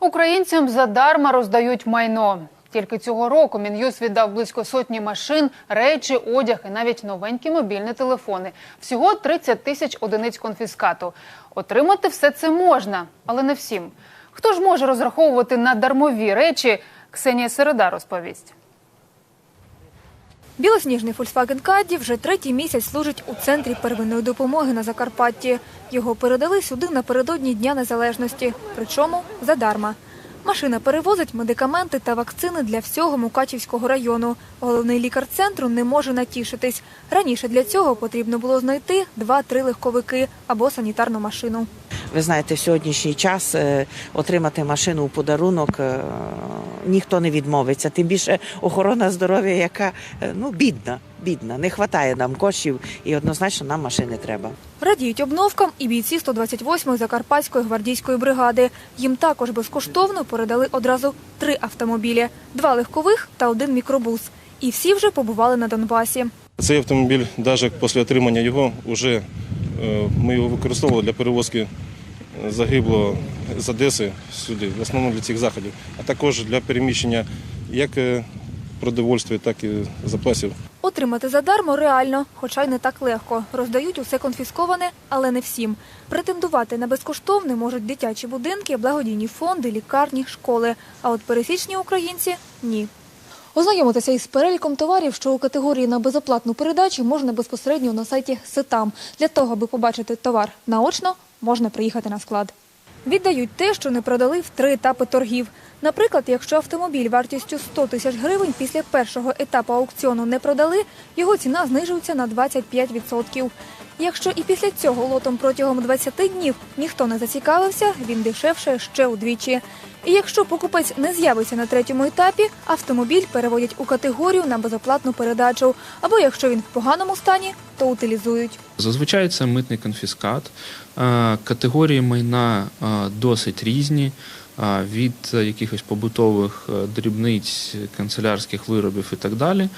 Українцям задарма роздають майно. Тільки цього року Мін'юз віддав близько сотні машин, речі, одяг і навіть новенькі мобільні телефони. Всього 30 тисяч одиниць конфіскату. Отримати все це можна, але не всім. Хто ж може розраховувати на дармові речі? Ксенія Середа розповість. Білосніжний Volkswagen Caddy вже третій місяць служить у центрі первинної допомоги на Закарпатті. Його передали сюди напередодні Дня Незалежності, причому задарма. Машина перевозить медикаменти та вакцини для всього Мукачівського району. Головний лікар центру не може натішитись. Раніше для цього потрібно було знайти два-три легковики або санітарну машину. Ви знаєте, в сьогоднішній час е, отримати машину у подарунок е, ніхто не відмовиться. Тим більше охорона здоров'я, яка е, ну бідна, бідна, не вистачає нам коштів, і однозначно нам машини треба. Радіють обновкам і бійці 128-ї Закарпатської гвардійської бригади. Їм також безкоштовно передали одразу три автомобілі: два легкових та один мікробус. І всі вже побували на Донбасі. Цей автомобіль, навіть після отримання його, вже ми його використовували для перевозки загиблого з Одеси сюди, в основному для цих заходів, а також для переміщення як е, продовольства, так і запасів. Отримати задармо реально, хоча й не так легко. Роздають усе конфісковане, але не всім. Претендувати на безкоштовне можуть дитячі будинки, благодійні фонди, лікарні, школи. А от пересічні українці ні. Ознайомитися із переліком товарів, що у категорії на безоплатну передачу можна безпосередньо на сайті Сетам. Для того, аби побачити товар наочно, можна приїхати на склад. Віддають те, що не продали в три етапи торгів. Наприклад, якщо автомобіль вартістю 100 тисяч гривень після першого етапу аукціону не продали, його ціна знижується на 25%. Якщо і після цього лотом протягом 20 днів ніхто не зацікавився, він дешевше ще удвічі. І якщо покупець не з'явиться на третьому етапі, автомобіль переводять у категорію на безоплатну передачу. Або якщо він в поганому стані, то утилізують. Зазвичай це митний конфіскат. Е, Категорії майна е, досить різні. е, Від якихось побутових дрібниць, канцелярських виробів і так далі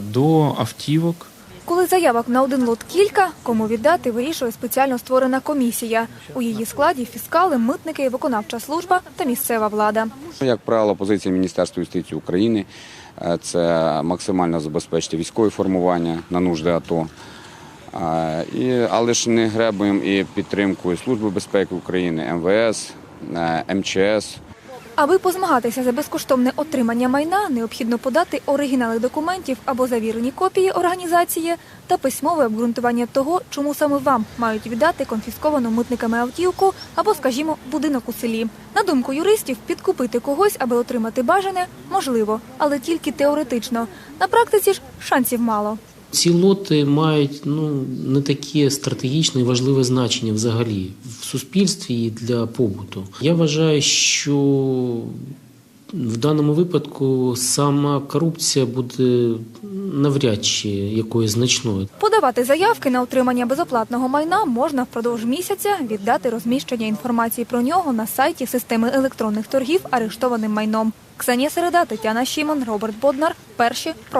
до автівок. Коли заявок на один лот кілька, кому віддати, вирішує спеціально створена комісія. У її складі фіскали, митники, виконавча служба та місцева влада. Як правило, позиція Міністерства юстиції України е, це максимально забезпечити військове формування на нужди АТО. Е, але ж не гребуємо і підтримкою Служби безпеки України, МВС, е, МЧС. Аби позмагатися за безкоштовне отримання майна, необхідно подати оригінали документів або завірені копії організації та письмове обґрунтування того, чому саме вам мають віддати конфісковану митниками автівку або, скажімо, будинок у селі. На думку юристів, підкупити когось, аби отримати бажане, можливо, але тільки теоретично. На практиці ж шансів мало. Ці лоти мають ну не таке стратегічне і важливе значення взагалі в суспільстві і для побуту. Я вважаю, що в даному випадку сама корупція буде навряд чи якоюсь значною. Подавати заявки на отримання безоплатного майна можна впродовж місяця віддати розміщення інформації про нього на сайті системи електронних торгів арештованим майном. Ксенія Середа, Тетяна Шімон, Роберт Боднар. Перші про